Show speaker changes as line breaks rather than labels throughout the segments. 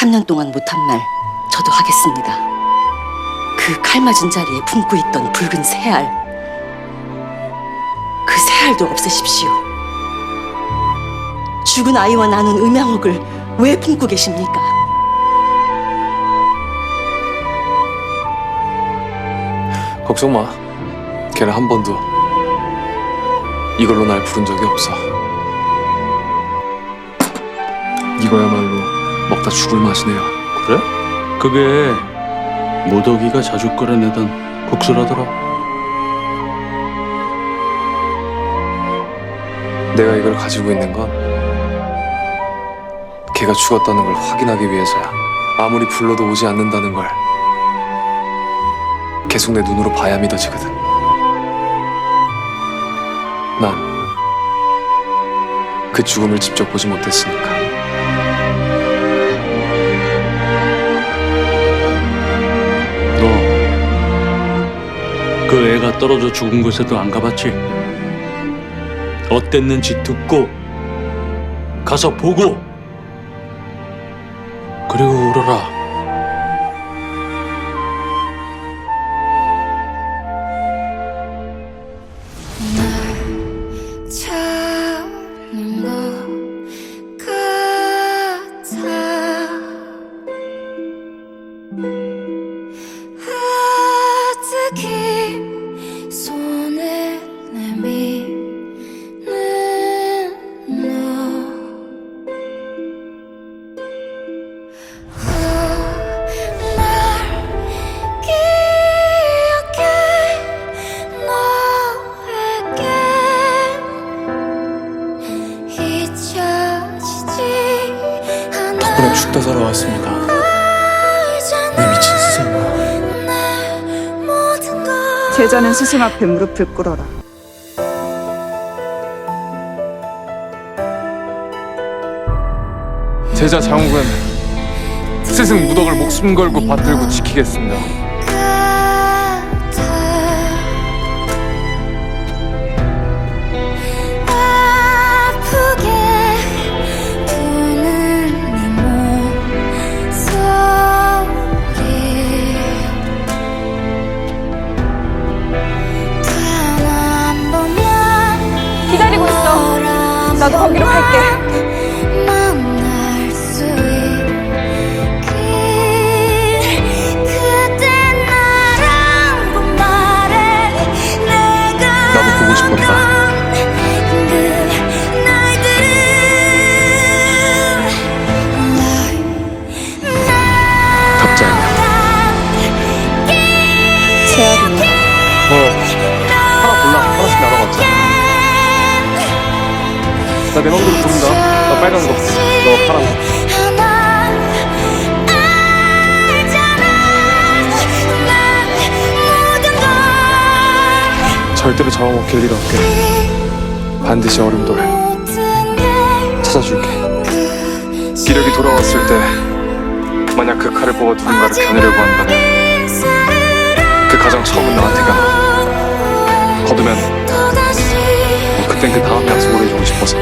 3년 동안 못한 말 저도 하겠습니다. 그 칼 맞은 자리에 품고 있던 붉은 새알. 그 새알도 없애십시오. 죽은 아이와 나눈 음양옥을 왜 품고 계십니까?
걱정 마. 걔는 한 번도 이걸로 날 부른 적이 없어. 이거야말로 먹다 죽을 맛이네요.
그래? 그게 무더기가 자주 끓여내던 국수라더라.
내가 이걸 가지고 있는 건 걔가 죽었다는 걸 확인하기 위해서야. 아무리 불러도 오지 않는다는 걸 계속 내 눈으로 봐야 믿어지거든. 난 그 죽음을 직접 보지 못했으니까.
떨어져 죽은 곳에도 안 가봤지? 어땠는지 듣고 가서 보고 그리고 울어라.
죽다 살아왔습니다. 내 미친 스승아.
제자는 스승 앞에 무릎을 꿇어라.
제자 장욱은 스승 무덕을 목숨 걸고 받들고 지키겠습니다.
나도 거기로 갈게.
나 내
맘대로 고른다. 나 빨간 거, 너 파란 거. 절대로 잡아먹힐 일 없게 반드시 얼음돌 찾아줄게. 기력이 돌아왔을 때 만약 그 칼을 뽑아 누군가를 겨누려고 한다면 그 가장 처음은 나한테 가. 거두면 뭐 그땐 그 다음 약속을 해주고 싶어서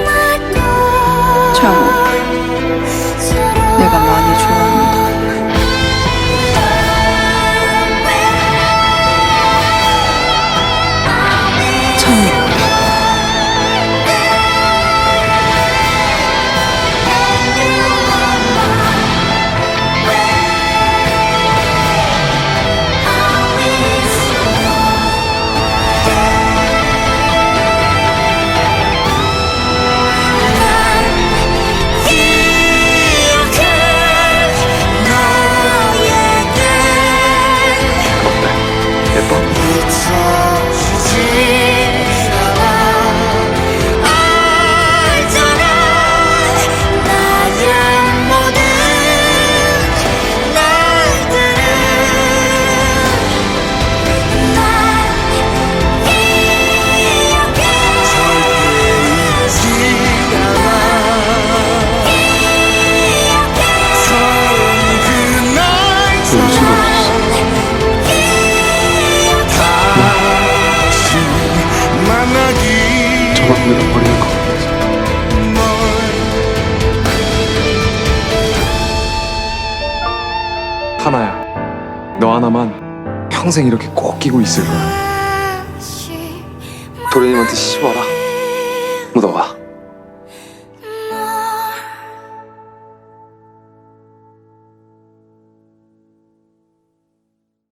잃어버리는 것
하나야, 너 하나만 평생 이렇게 꼭 끼고 있을 거야. 아, 도련님한테 씹어라. 묻어봐.